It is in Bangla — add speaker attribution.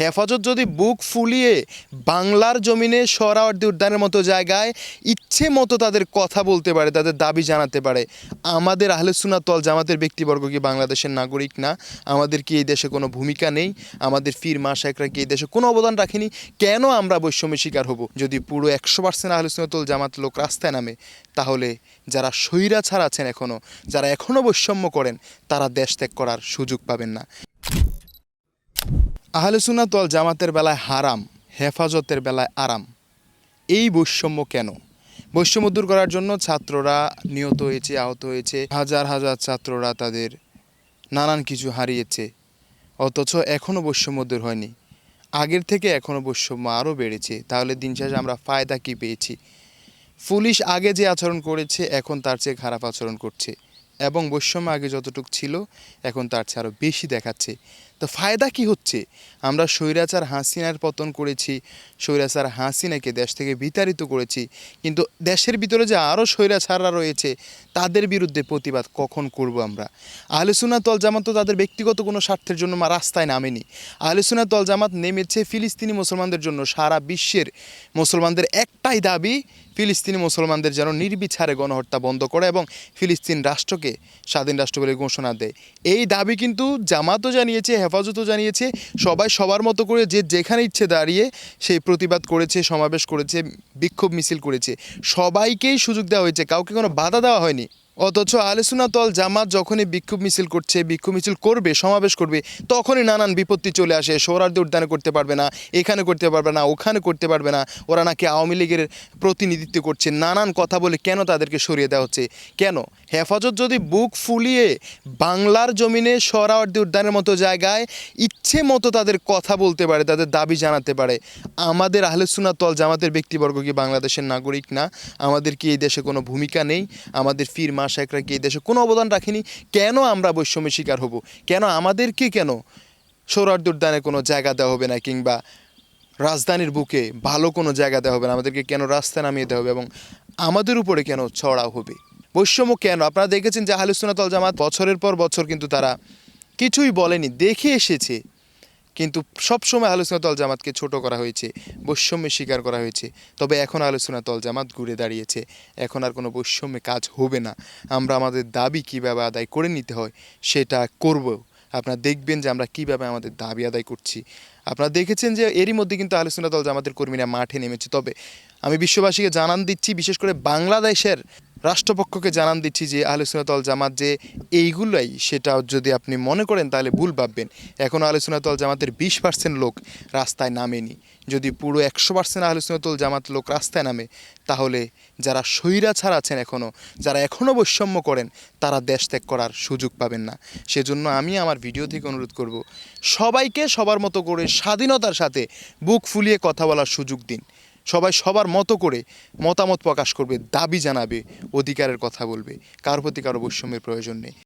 Speaker 1: হেফাজত যদি বুক ফুলিয়ে বাংলার জমিনে সোহরাওয়ার্দী উদ্যানের মতো জায়গায় ইচ্ছে মতো তাদের কথা বলতে পারে, তাদের দাবি জানাতে পারে, আমাদের আহলে সুনাতল জামাতের ব্যক্তিবর্গ কি বাংলাদেশের নাগরিক না? আমাদের কি এই দেশে কোনো ভূমিকা নেই? আমাদের ফির শেখরা কি এই দেশে কোনো অবদান রাখেনি? কেন আমরা বৈষম্যের শিকার হব? যদি পুরো একশো পার্সেন্ট আহলে সুনাতল জামাত লোক রাস্তায় নামে, তাহলে যারা স্বৈরাচার আছেন এখনও যারা এখনও বৈষম্য করেন, তারা দেশ ত্যাগ করার সুযোগ পাবেন না। আহলে সুনাতল জামাতের বেলায় হারাম, হেফাজতের বেলায় আরাম। এই বৈষম্য কেন? বৈষম্য দূর করার জন্য ছাত্ররা নিহত হয়েছে, আহত হয়েছে। হাজার হাজার ছাত্ররা তাদের নানান কিছু হারিয়েছে। অথচ এখনও বৈষম্য দূর হয়নি। আগের থেকে এখনও বৈষম্য আরও বেড়েছে। তাহলে দিন শেষে আমরা ফায়দা কী পেয়েছি? পুলিশ আগে যে আচরণ করেছে, এখন তার চেয়ে খারাপ আচরণ করছে। এবং বৈষম্য আগে যতটুকু ছিল, এখন তার চেয়ে আরও বেশি দেখাচ্ছে। তো ফায়দা কি হচ্ছে? আমরা স্বৈরাচার হাসিনার পতন করেছি, স্বৈরাচার হাসিনাকে দেশ থেকে বিতাড়িত করেছি, কিন্তু দেশের ভিতরে যে আরও স্বৈরাচাররা রয়েছে, তাদের বিরুদ্ধে প্রতিবাদ কখন করব আমরা? আহলেসুনা তল জামাত তো তাদের ব্যক্তিগত কোনো স্বার্থের জন্য রাস্তায় নামেনি। আহলেসুনা তল জামাত নেমেছে ফিলিস্তিনি মুসলমানদের জন্য। সারা বিশ্বের মুসলমানদের একটাই দাবি, ফিলিস্তিনি মুসলমানদের যেন নির্বিচারে গণহত্যা বন্ধ করে এবং ফিলিস্তিন রাষ্ট্রকে স্বাধীন রাষ্ট্র বলে ঘোষণা দেয়। এই দাবি কিন্তু জামাতও জানিয়েছে হেফাজতও জানিয়েছে, সবাই সবার মতো করে যে যেখানে ইচ্ছে দাঁড়িয়ে সেই প্রতিবাদ করেছে, সমাবেশ করেছে, বিক্ষোভ মিছিল করেছে। সবাইকেই সুযোগ দেওয়া হয়েছে, কাউকে কোনো বাধা দেওয়া হয়নি। অথচ আলেসুনা তল জামাত যখনই বিক্ষোভ মিছিল করছে, বিক্ষোভ মিছিল করবে, সমাবেশ করবে, তখনই নানান বিপত্তি চলে আসে। সোহরার্দি উদ্যানে করতে পারবে না, এখানে করতে পারবে না, ওখানে করতে পারবে না। ওরা নাকি আওয়ামী লীগের প্রতিনিধিত্ব করছে। নানান কথা বলে কেন তাদেরকে সরিয়ে দেওয়া হচ্ছে? কেন? হেফাজত যদি বুক ফুলিয়ে বাংলার জমিনে সোহরাওয়ার্দী উদ্যানের মতো জায়গায় ইচ্ছে মতো তাদের কথা বলতে পারে, তাদের দাবি জানাতে পারে, আমাদের আহলে সুনাতল জামাতের ব্যক্তিবর্গ কি বাংলাদেশের নাগরিক না? আমাদের কি এই দেশে কোনো ভূমিকা নেই? আমাদের ফির মা শেখরা কি দেশে কোনো অবদান রাখিনি? কেন আমরা বৈষম্যের শিকার হব? কেন আমাদেরকে কেন সৌরার্দ উদ্যানে কোনো জায়গা দেওয়া হবে না কিংবা রাজধানীর বুকে ভালো কোনো জায়গা দেওয়া হবে না? আমাদেরকে কেন রাস্তা নামিয়ে দেওয়া হবে এবং আমাদের উপরে কেন ছড়া হবে? বৈষম্য কেন? আপনারা দেখেছেন যে আহলুসুনাতল জামাত বছরের পর বছর কিন্তু তারা কিছুই বলেনি। দেখে এসেছে কিন্তু সবসময় আলোচনা তল জামাতকে ছোট করা হয়েছে, বৈষম্যের স্বীকার করা হয়েছে। তবে এখন আলোচনা তল জামাত ঘুরে দাঁড়িয়েছে। এখন আর কোনো বৈষম্যে কাজ হবে না। আমরা আমাদের দাবি কীভাবে আদায় করে নিতে হয়, সেটা করব। আপনারা দেখবেন যে আমরা কীভাবে আমাদের দাবি আদায় করছি। আপনারা দেখেছেন যে এরই মধ্যে কিন্তু আলোচনা দল জামাতের কর্মীরা মাঠে নেমেছে। তবে আমি বিশ্ববাসীকে জানান দিচ্ছি, বিশেষ করে বাংলাদেশের রাষ্ট্রপক্ষকে জানান দিচ্ছি যে আলোচনাতল জামাত যে এইগুলোই সেটা যদি আপনি মনে করেন তাহলে ভুল ভাববেন। এখনও আলোচনাতল জামাতের বিশ পার্সেন্ট লোক রাস্তায় নামেনি। যদি পুরো একশো পার্সেন্ট আলোচনাতল জামাত লোক রাস্তায় নামে, তাহলে যারা স্বৈরাচার আছেন এখনও যারা এখনও বৈষম্য করেন, তারা দেশ ত্যাগ করার সুযোগ পাবেন না। সেজন্য আমি আমার ভিডিও থেকে অনুরোধ করব, সবাইকে সবার মতো করে স্বাধীনতার সাথে বুক ফুলিয়ে কথা বলার সুযোগ দিন। সবাই সবার মতো করে মতামত প্রকাশ করবে, দাবি জানাবে, অধিকারের কথা বলবে। কার প্রতি কারও বৈষম্যের প্রয়োজন নেই।